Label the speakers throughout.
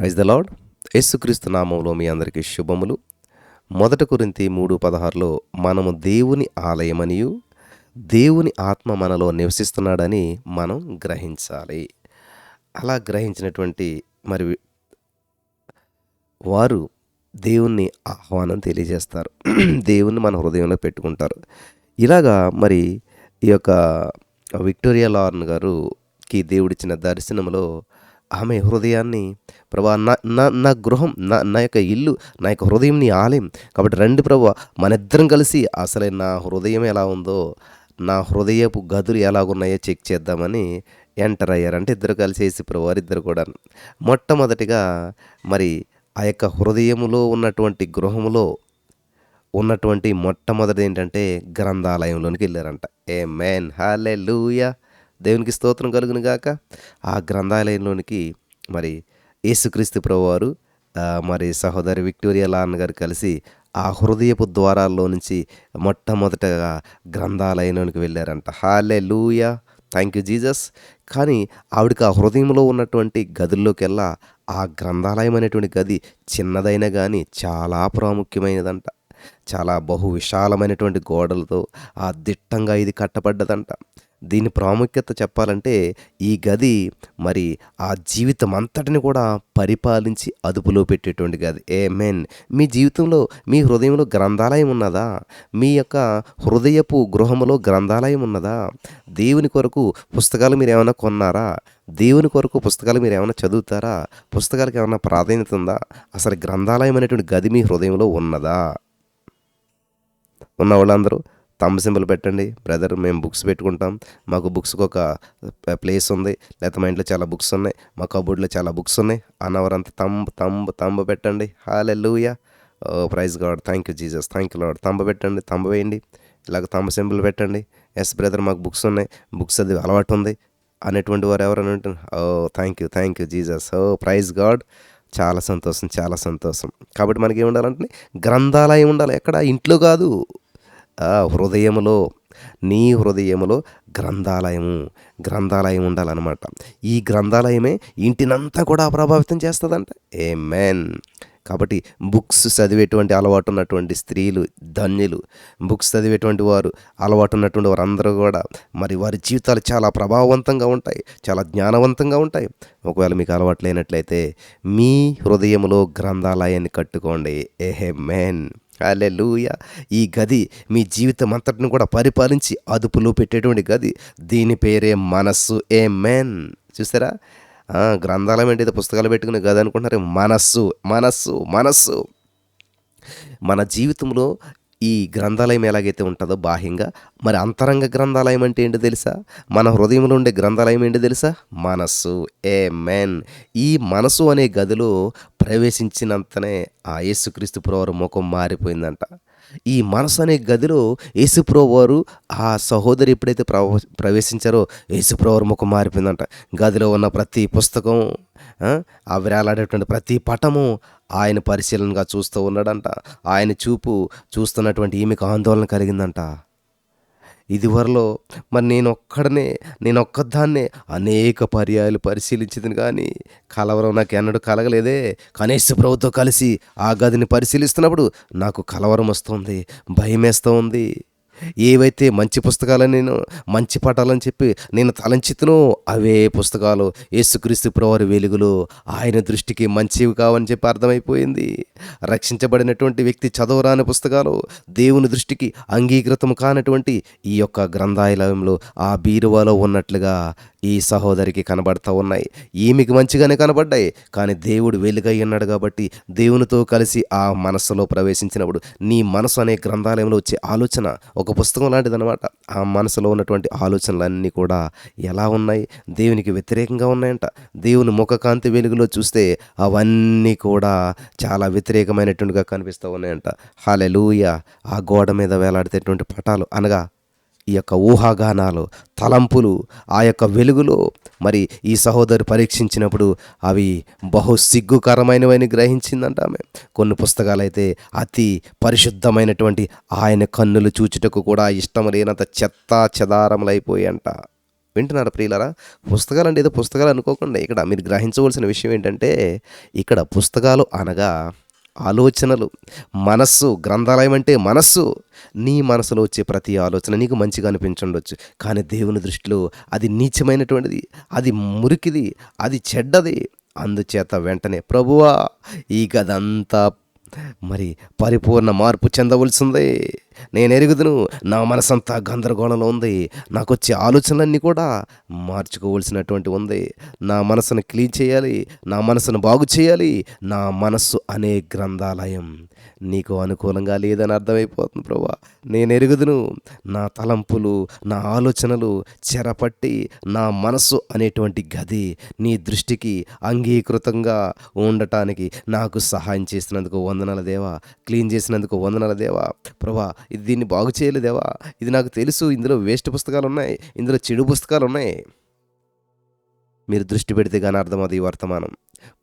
Speaker 1: Praise the lord యేసుక్రీస్తు నామంలో మీ అందరికీ శుభములు. మొదట కురింతి మూడు పదహారులో మనము దేవుని ఆలయమనియు దేవుని ఆత్మ మనలో నివసిస్తున్నాడని మనం గ్రహించాలి. అలా గ్రహించినటువంటి మరి వారు దేవుణ్ణి ఆహ్వానం తెలియజేస్తారు. దేవుణ్ణి మన హృదయంలో పెట్టుకుంటారు. ఇలాగా మరి ఈ యొక్క విక్టోరియా లార్న్ గారుకి దేవుడిచ్చిన దర్శనంలో ఆమె హృదయాన్ని ప్రభా నా నా నా గృహం నా నా యొక్క ఇల్లు నా యొక్క హృదయం నీ ఆలయం. కాబట్టి రండి ప్రభా మన ఇద్దరం కలిసి అసలే నా హృదయం ఎలా ఉందో నా హృదయపు గదులు ఎలాగున్నాయో చెక్ చేద్దామని ఎంటర్ అయ్యారు. అంటే ఇద్దరు కలిసి వేసి వారిద్దరు కూడా. మొట్టమొదటిగా మరి ఆ యొక్క హృదయములో ఉన్నటువంటి గృహములో ఉన్నటువంటి మొట్టమొదటి ఏంటంటే గ్రంథాలయంలోనికి వెళ్ళారంట. ఏ మేన్ హాలే లూయా దేవునికి స్తోత్రం కలుగును గాక. ఆ గ్రంథాలయంలోనికి మరి యేసుక్రీస్తు ప్రభువారు మరి సహోదరి విక్టోరియా లాన్ గారు కలిసి ఆ హృదయపు ద్వారాల్లో నుంచి మొట్టమొదటగా గ్రంథాలయంలోనికి వెళ్ళారంట. హాలే లూయా థ్యాంక్ యూ జీసస్ కానీ ఆవిడకి ఆ హృదయంలో ఉన్నటువంటి గదుల్లోకెల్లా ఆ గ్రంథాలయం అనేటువంటి గది చిన్నదైనా కానీ చాలా ప్రాముఖ్యమైనదంట. చాలా బహు విశాలమైనటువంటి గోడలతో ఆ దిట్టంగా ఇది కట్టబడ్డదంట. దీని ప్రాముఖ్యత చెప్పాలంటే ఈ గది మరి ఆ జీవితం అంతటిని కూడా పరిపాలించి అదుపులో పెట్టేటువంటి గది. ఏ మెన్ మీ జీవితంలో మీ హృదయంలో గ్రంథాలయం ఉన్నదా? మీ యొక్క హృదయపు గృహంలో గ్రంథాలయం ఉన్నదా? దేవుని కొరకు పుస్తకాలు మీరు ఏమైనా కొన్నారా? దేవుని కొరకు పుస్తకాలు మీరు ఏమైనా చదువుతారా? పుస్తకాలకు ఏమైనా ప్రాధాన్యత ఉందా? అసలు గ్రంథాలయం అనేటువంటి గది మీ హృదయంలో ఉన్నదా? ఉన్న వాళ్ళందరూ సింబల్ పెట్టండి. బ్రదర్ మేము బుక్స్ పెట్టుకుంటాం. మాకు బుక్స్కి ఒక ప్లేస్ ఉంది. లేకపోతే మా ఇంట్లో చాలా బుక్స్ ఉన్నాయి. మా కబోర్డ్లో చాలా బుక్స్ ఉన్నాయి. అన్నవరంతా తంబ తంబ తంబ పెట్టండి. Hallelujah oh praise God. Thank you Jesus thank you Lord తంబ పెట్టండి. తంబ వేయండి. ఇలాగ తంబ సింబల్ పెట్టండి. ఎస్ బ్రదర్ మాకు బుక్స్ ఉన్నాయి. బుక్స్ అది అలవాటు ఉంది. అనేటువంటి వారు ఎవరైనా ఉంటారు ఓ thank you thank you Jesus oh praise God. చాలా సంతోషం చాలా సంతోషం. కాబట్టి మనకి ఏముండాలంటే గ్రంథాలయం ఉండాలి. ఎక్కడ? ఇంట్లో కాదు. హృదయములో నీ హృదయములో గ్రంథాలయము గ్రంథాలయం ఉండాలన్నమాట. ఈ గ్రంథాలయమే ఇంటినంతా కూడా ప్రభావితం చేస్తుందంట. ఏ మెన్ కాబట్టి బుక్స్ చదివేటువంటి అలవాటు ఉన్నటువంటి స్త్రీలు ధన్యులు బుక్స్ చదివేటువంటి వారు అలవాటు ఉన్నటువంటి వారందరూ కూడా మరి వారి జీవితాలు చాలా ప్రభావవంతంగా ఉంటాయి చాలా జ్ఞానవంతంగా ఉంటాయి. ఒకవేళ మీకు అలవాటు లేనట్లయితే మీ హృదయంలో గ్రంథాలయాన్ని కట్టుకోండి. ఏహే మేన్ లూయ ఈ గది మీ జీవితం అంతటిని కూడా పరిపాలించి అదుపులో పెట్టేటువంటి గది. దీని పేరే మనస్సు. ఏ మెన్ చూసారా గ్రంథాలయం ఏంటి? పుస్తకాలు పెట్టుకునే గది అనుకుంటున్నారు. మనస్సు మనస్సు మనస్సు. మన జీవితంలో ఈ గ్రంథాలయం ఎలాగైతే ఉంటుందో బాహ్యంగా మరి అంతరంగ గ్రంథాలయం అంటే ఏంటో తెలుసా? మన హృదయంలో ఉండే గ్రంథాలయం ఏంటో తెలుసా? మనస్సు. ఏ మెన్ ఈ మనసు అనే గదిలో ప్రవేశించినంతనే ఆ యేసుక్రీస్తు పురవారు ముఖం మారిపోయిందంట. ఈ మనసు అనే గదిలో యేసుప్రో వారు ఆ సహోదరి ఎప్పుడైతే ప్రవ ప్రవేశించారో యేసుప్రో వారు ముఖం మారిపోయిందంట. గదిలో ఉన్న ప్రతి పుస్తకం ఆ, ఆ వేలాడేటువంటి ప్రతి పటము ఆయన పరిశీలనగా చూస్తూ ఉన్నాడంట. ఆయన చూపు చూస్తున్నటువంటి ఈమెకు ఆందోళన కలిగిందంట. ఇదివరలో మరి నేను ఒక్కడనే నేను ఒక్కదాన్నే అనేక పర్యాయాలు పరిశీలించింది కానీ కలవరం నాకు ఎన్నడూ కలగలేదే. కనీస ప్రభుతో కలిసి ఆ గదిని పరిశీలిస్తున్నప్పుడు నాకు కలవరం వస్తుంది భయం వేస్తూ ఉంది ఏవైతే మంచి పుస్తకాలని నేను మంచి పాఠాలని చెప్పి నేను తలంచితునో అవే పుస్తకాలు. యేసుక్రీస్తు ప్రవారి వెలుగులో ఆయన దృష్టికి మంచివి కావని చెప్పి అర్థమైపోయింది. రక్షించబడినటువంటి వ్యక్తి చదవరాని పుస్తకాలు దేవుని దృష్టికి అంగీకృతం కానటువంటి ఈ యొక్క గ్రంథాలయంలో ఆ బీరువాలో ఉన్నట్లుగా ఈ సహోదరికి కనబడతా ఉన్నాయి. ఈమెకి మంచిగానే కనబడ్డాయి. కానీ దేవుడు వెలుగై ఉన్నాడు కాబట్టి దేవునితో కలిసి ఆ మనస్సులో ప్రవేశించినప్పుడు నీ మనసు అనే గ్రంథాలయంలో వచ్చే ఆలోచన ఒక పుస్తకం లాంటిదనమాట ఆ మనసులో ఉన్నటువంటి ఆలోచనలన్నీ కూడా ఎలా ఉన్నాయి? దేవునికి వ్యతిరేకంగా ఉన్నాయంట. దేవుని ముఖకాంతి వెలుగులో చూస్తే అవన్నీ కూడా చాలా వ్యతిరేకమైనటువంటిగా కనిపిస్తూ ఉన్నాయంట. హాలెలూయ ఆ గోడ మీద వేలాడితేటువంటి పటాలు అనగా ఈ యొక్క ఊహాగానాలు తలంపులు ఆ యొక్క వెలుగులో మరి ఈ సహోదరు పరీక్షించినప్పుడు అవి బహు సిగ్గుకరమైనవని గ్రహించిందంట ఆమె. కొన్ని పుస్తకాలైతే అతి పరిశుద్ధమైనటువంటి ఆయన కన్నులు చూచుటకు కూడా ఇష్టం లేనంత చెత్త చెదారములైపోయాయంట. వింటున్నారు ప్రియులరా? పుస్తకాలు అంటే ఏదో పుస్తకాలు అనుకోకుండా ఇక్కడ మీరు గ్రహించవలసిన విషయం ఏంటంటే ఇక్కడ పుస్తకాలు అనగా ఆలోచనలు మనస్సు గ్రంథాలయం అంటే మనస్సు. నీ మనసులో వచ్చే ప్రతి ఆలోచన నీకు మంచిగా అనిపించుండొచ్చు. కానీ దేవుని దృష్టిలో అది నీచమైనటువంటిది అది మురికిది అది చెడ్డది. అందుచేత వెంటనే ప్రభువా ఈ గదంతా మరి పరిపూర్ణ మార్పు చెందవలసిందే. నేను ఎరుగుదును. నా మనసంతా గందరగోళంలో ఉంది. నాకు వచ్చే ఆలోచనలన్నీ కూడా మార్చుకోవలసినటువంటి ఉంది. నా మనసును క్లీన్ చేయాలి. నా మనసును బాగు చేయాలి. నా మనస్సు అనే గ్రంథాలయం. నీకు అనుకూలంగా లేదని అర్థమైపోతుంది ప్రభా. నేను ఎరుగుదును. నా తలంపులు నా ఆలోచనలు చెరపట్టి నా మనస్సు అనేటువంటి గది నీ దృష్టికి అంగీకృతంగా ఉండటానికి నాకు సహాయం చేసినందుకు వందనాల దేవా. క్లీన్ చేసినందుకు వందనాల దేవా. ప్రభా ఇది దీన్ని బాగు చేయలేదేవా ఇది నాకు తెలుసు. ఇందులో వేస్ట్ పుస్తకాలు ఉన్నాయి ఇందులో చెడు పుస్తకాలు ఉన్నాయి మీరు దృష్టి పెడితే కానీ అర్థమవుతుంది ఈ వర్తమానం.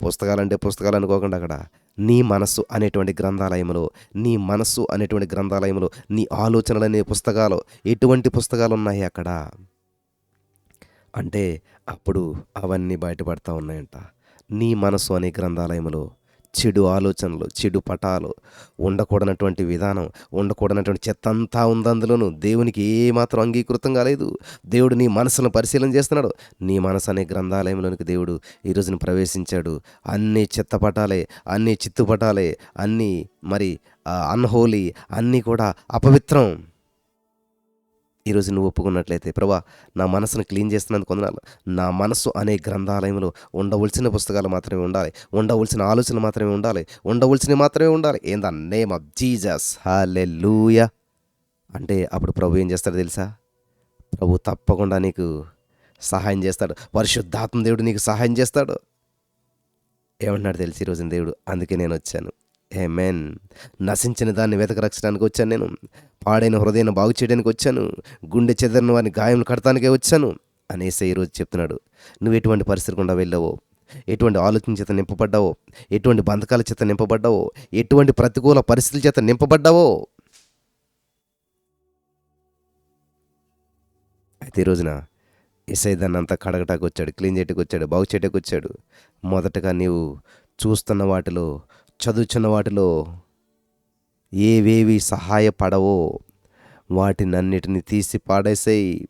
Speaker 1: పుస్తకాలంటే పుస్తకాలు అనుకోకుండా అక్కడ. నీ మనస్సు అనేటువంటి గ్రంథాలయంలో నీ మనస్సు అనేటువంటి గ్రంథాలయంలో నీ ఆలోచనలు అనే పుస్తకాలు ఎటువంటి పుస్తకాలు ఉన్నాయి అక్కడ? అంటే అప్పుడు అవన్నీ బయటపడతా ఉన్నాయంట. నీ మనస్సు అనే గ్రంథాలయంలో చెడు ఆలోచనలు చెడు పటాలు ఉండకూడనటువంటి విధానం ఉండకూడనటువంటి చెత్త అంతా ఉంది అందులోనూ. దేవునికి ఏమాత్రం అంగీకృతం కాలేదు దేవుడు నీ మనసును పరిశీలన చేస్తున్నాడు. నీ మనసు అనే గ్రంథాలయంలోనికి దేవుడు ఈరోజున ప్రవేశించాడు. అన్ని చెత్త పటాలే అన్ని చిత్తు పటాలే అన్నీ మరి అన్హోలీ అన్నీ కూడా అపవిత్రం. ఈరోజు నువ్వు ఒప్పుకున్నట్లయితే ప్రభా నా మనసును క్లీన్ చేస్తున్నందుకు వందనాలు. నా మనసు అనే గ్రంథాలయంలో ఉండవలసిన పుస్తకాలు మాత్రమే ఉండాలి. ఉండవలసిన ఆలోచనలు మాత్రమే ఉండాలి. ఉండవలసినవి మాత్రమే ఉండాలి. In the name of Jesus hallelujah అంటే అప్పుడు ప్రభు ఏం చేస్తాడో తెలుసా? ప్రభు తప్పకుండా నీకు సహాయం చేస్తాడు. పరిశుద్ధాత్మ దేవుడు నీకు సహాయం చేస్తాడు. ఏమన్నాడు తెలిసి ఈరోజు దేవుడు? అందుకే నేను వచ్చాను. ఏ మెన్ నశించిన దాన్ని వెతకరక్షడానికి వచ్చాను నేను. పాడైన హృదయాన్ని బాగు చేయడానికి వచ్చాను. గుండె చెదరిన వారిని గాయం కడతానికే వచ్చాను అనేసి ఈరోజు చెప్తున్నాడు. నువ్వు ఎటువంటి పరిస్థితి గుండా వెళ్ళావో? ఎటువంటి ఆలోచన చేత నింపబడ్డావో? ఎటువంటి బంధకాల చేత నింపబడ్డావో? ఎటువంటి ప్రతికూల పరిస్థితుల చేత నింపబడ్డావో? అయితే ఈ రోజున ఎస్ఐ దాన్ని అంతా కడగటానికి వచ్చాడు క్లీన్ చేయటానికి వచ్చాడు బాగు చేయటానికి వచ్చాడు. మొదటగా నీవు చూస్తున్న వాటిలో చదువుచున్న వాటిలో ఏవేవి సహాయపడవో వాటినన్నిటిని తీసి పాడేసేయి.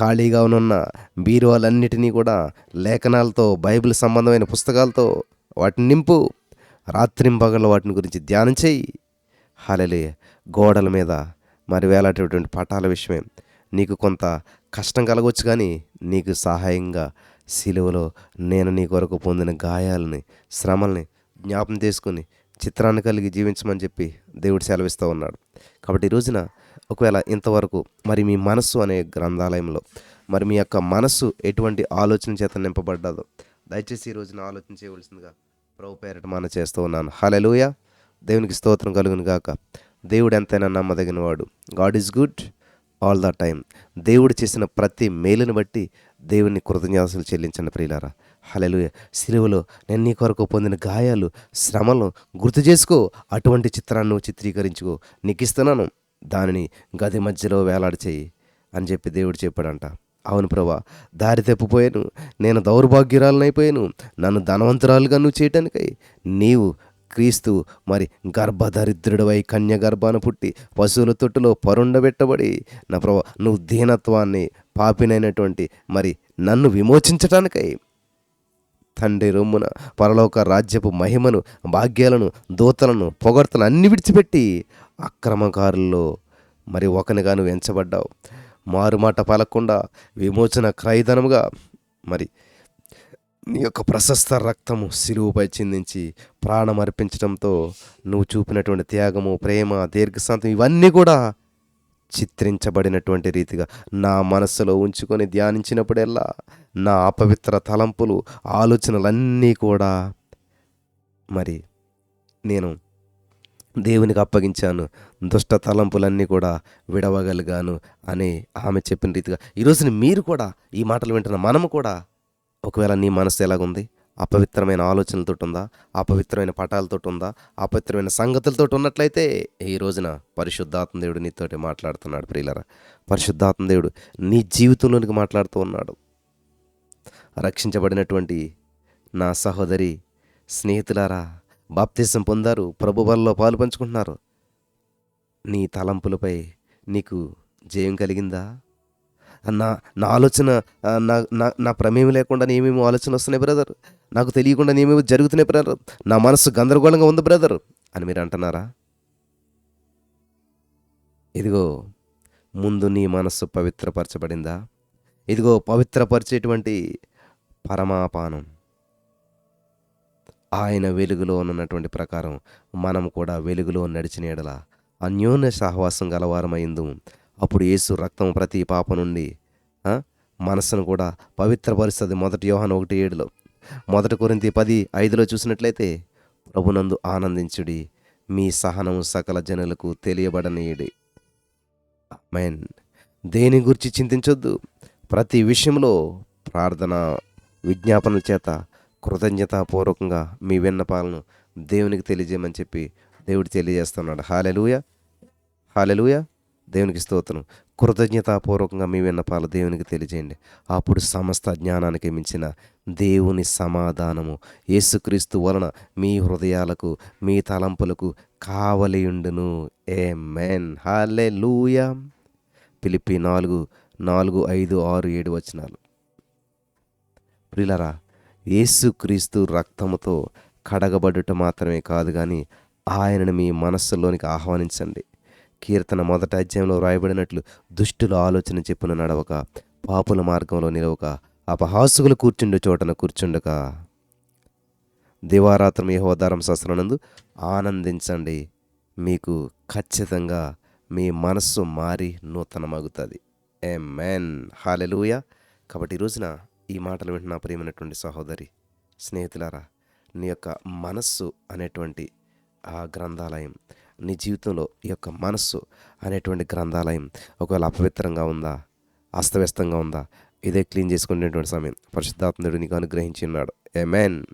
Speaker 1: ఖాళీగా ఉన్న బీరువాలన్నిటినీ కూడా లేఖనాలతో బైబిల్ సంబంధమైన పుస్తకాలతో వాటిని నింపు. రాత్రింపగల వాటిని గురించి ధ్యానం చేయి. హాలలే గోడల మీద మరి వేలాడేటువంటి పటాల విషయమే. నీకు కొంత కష్టం కలగవచ్చు కానీ నీకు సహాయంగా సిలువలో నేను నీ కొరకు పొందిన గాయాలని శ్రమల్ని జ్ఞాపం చేసుకుని చిత్రాన్ని కలిగి జీవించమని చెప్పి దేవుడు సెలవిస్తూ ఉన్నాడు. కాబట్టి ఈ రోజున ఒకవేళ ఇంతవరకు మరి మీ మనస్సు అనే గ్రంథాలయంలో మరి మీ యొక్క మనస్సు ఎటువంటి ఆలోచన చేత నింపబడ్డదో దయచేసి ఈ రోజున ఆలోచన చేయవలసిందిగా ప్రభు పేరట మన చేస్తూ ఉన్నాను. హలెలుయ దేవునికి స్తోత్రం కలుగును గాక. దేవుడు ఎంతైనా నమ్మదగిన వాడు God is good all the time దేవుడు చేసిన ప్రతి మేలుని బట్టి దేవుని కృతజ్ఞతలు చెల్లించండి ప్రియులారా. హలలు సిలువలో నేను నీ కొరకు పొందిన గాయాలు శ్రమలను గుర్తు చేసుకో. అటువంటి చిత్రాన్ని నువ్వు చిత్రీకరించుకో. నీకు ఇస్తున్నాను దానిని గది మధ్యలో వేలాడి చేయి అని చెప్పి దేవుడు చెప్పాడంట. అవును ప్రభా దారి తప్పిపోయాను. నేను దౌర్భాగ్యురాలనైపోయాను. నన్ను ధనవంతురాలుగా నువ్వు చేయటానికై నీవు క్రీస్తు మరి గర్భదరిద్రుడవై కన్య గర్భాన పుట్టి పశువుల తొట్టులో పరుండబెట్టబడి నా ప్రభా నువ్వు దీనత్వాన్ని పాపినైనటువంటి మరి నన్ను విమోచించటానికై తండ్రి రొమ్మున పరలోక రాజ్యపు మహిమను భాగ్యాలను దూతలను పొగడ్తలను అన్ని విడిచిపెట్టి అక్రమకారుల్లో మరి ఒకనిగా నువ్వు ఎంచబడ్డావు. మారుమాట పలకుండా విమోచన క్రయధనముగా మరి నీ యొక్క ప్రశస్త రక్తము సిలువుపై చిందించి ప్రాణం అర్పించడంతో నువ్వు చూపినటువంటి త్యాగము ప్రేమ దీర్ఘశాంతం ఇవన్నీ కూడా చిత్రించబడినటువంటి రీతిగా నా మనస్సులో ఉంచుకొని ధ్యానించినప్పుడెల్లా నా అపవిత్ర తలంపులు ఆలోచనలన్నీ కూడా మరి నేను దేవునికి అప్పగించాను. దుష్ట తలంపులన్నీ కూడా విడవగలిగాను అని ఆమె చెప్పిన రీతిగా. ఈరోజున మీరు కూడా ఈ మాటలు వింటున్న మనము కూడా ఒకవేళ నీ మనసు ఎలాగుంది? అపవిత్రమైన ఆలోచనలతో ఉందా అపవిత్రమైన పటాలతో ఉందా అపవిత్రమైన సంగతులతో ఉన్నట్లయితే ఈ రోజున పరిశుద్ధాత్మదేవుడు నీతోటి మాట్లాడుతున్నాడు ప్రియులరా. పరిశుద్ధాత్మదేవుడు నీ జీవితంలోనికి మాట్లాడుతూ ఉన్నాడు. రక్షించబడినటువంటి నా సహోదరి స్నేహితులారా బాప్తిసం పొందారు ప్రభు వల్ల పాలు పంచుకుంటున్నారు. నీ తలంపులపై నీకు జయం కలిగిందా? నా నా ఆలోచన నా నా నా ప్రమేయం లేకుండా ఏమేమి ఆలోచన వస్తున్నాయి బ్రదర్ నాకు తెలియకుండా ఏమేమి జరుగుతున్నాయి బ్రదర్ నా మనసు గందరగోళంగా ఉంది బ్రదర్ అని మీరు అంటున్నారా? ఇదిగో ముందు నీ మనస్సు పవిత్రపరచబడిందా? ఇదిగో పవిత్రపరిచేటువంటి పరమాపానం. ఆయన వెలుగులో ఉన్నటువంటి ప్రకారం మనం కూడా వెలుగులో నడిచిన ఎడల అన్యోన్య సహవాసం గలవారమైందు అప్పుడు యేసు రక్తం ప్రతి పాప నుండి మనస్సును కూడా పవిత్రపరుస్తుంది. మొదటి యోహాన్ ఒకటి ఏడులో. మొదటి కొరింతి పది ఐదులో చూసినట్లయితే ప్రభునందు ఆనందించుడి మీ సహనము సకల జనులకు తెలియబడనీయుడి. మెయిన్ దేని గురించి చింతించొద్దు. ప్రతి విషయంలో ప్రార్థన విజ్ఞాపనల చేత కృతజ్ఞతాపూర్వకంగా మీ విన్నపాలను దేవునికి తెలియజేయమని చెప్పి దేవుడు తెలియజేస్తున్నాడు. హాలెలుయ. హాలెలుయా. దేవునికి స్తోత్రం. కృతజ్ఞతాపూర్వకంగా మీ విన్నపాలు దేవునికి తెలియజేయండి. అప్పుడు సమస్త జ్ఞానానికి మించిన దేవుని సమాధానము యేసుక్రీస్తు వలన మీ హృదయాలకు మీ తలంపులకు కావలియుండును. ఏ మెన్ హాలే పిలిపి నాలుగు నాలుగు ఐదు ఆరు ఏడు వచనాలు. ప్రిలరా యేసుక్రీస్తు రక్తముతో కడగబడుట మాత్రమే కాదు కానీ ఆయనను మీ మనస్సులోనికి ఆహ్వానించండి. కీర్తన మొదటి అధ్యాయంలో వ్రాయబడినట్లు దుష్టుల ఆలోచన చెప్పున నడవక పాపుల మార్గంలో నిలవక అపహాసుకులు కూర్చుండు చోటన కూర్చుండక. దివారాత్రం యహోదారం శాస్త్రనందు ఆనందించండి. మీకు ఖచ్చితంగా మీ మనస్సు మారి నూతనమగుతుంది. ఏ మెన్ హాలెలూయ కాబట్టి ఈ రోజున ఈ మాటలు వింటున్న ప్రియమైనటువంటి సహోదరి స్నేహితులారా నీ యొక్క మనస్సు అనేటువంటి ఆ గ్రంథాలయం నీ జీవితంలో ఈ యొక్క మనస్సు అనేటువంటి గ్రంథాలయం ఒకవేళ అపవిత్రంగా ఉందా అస్తవ్యస్తంగా ఉందా ఇదే క్లీన్ చేసుకునేటువంటి సమయం. పరిశుద్ధాత్ముడు నీకు అనుగ్రహించి ఉన్నాడు ఏ మెన్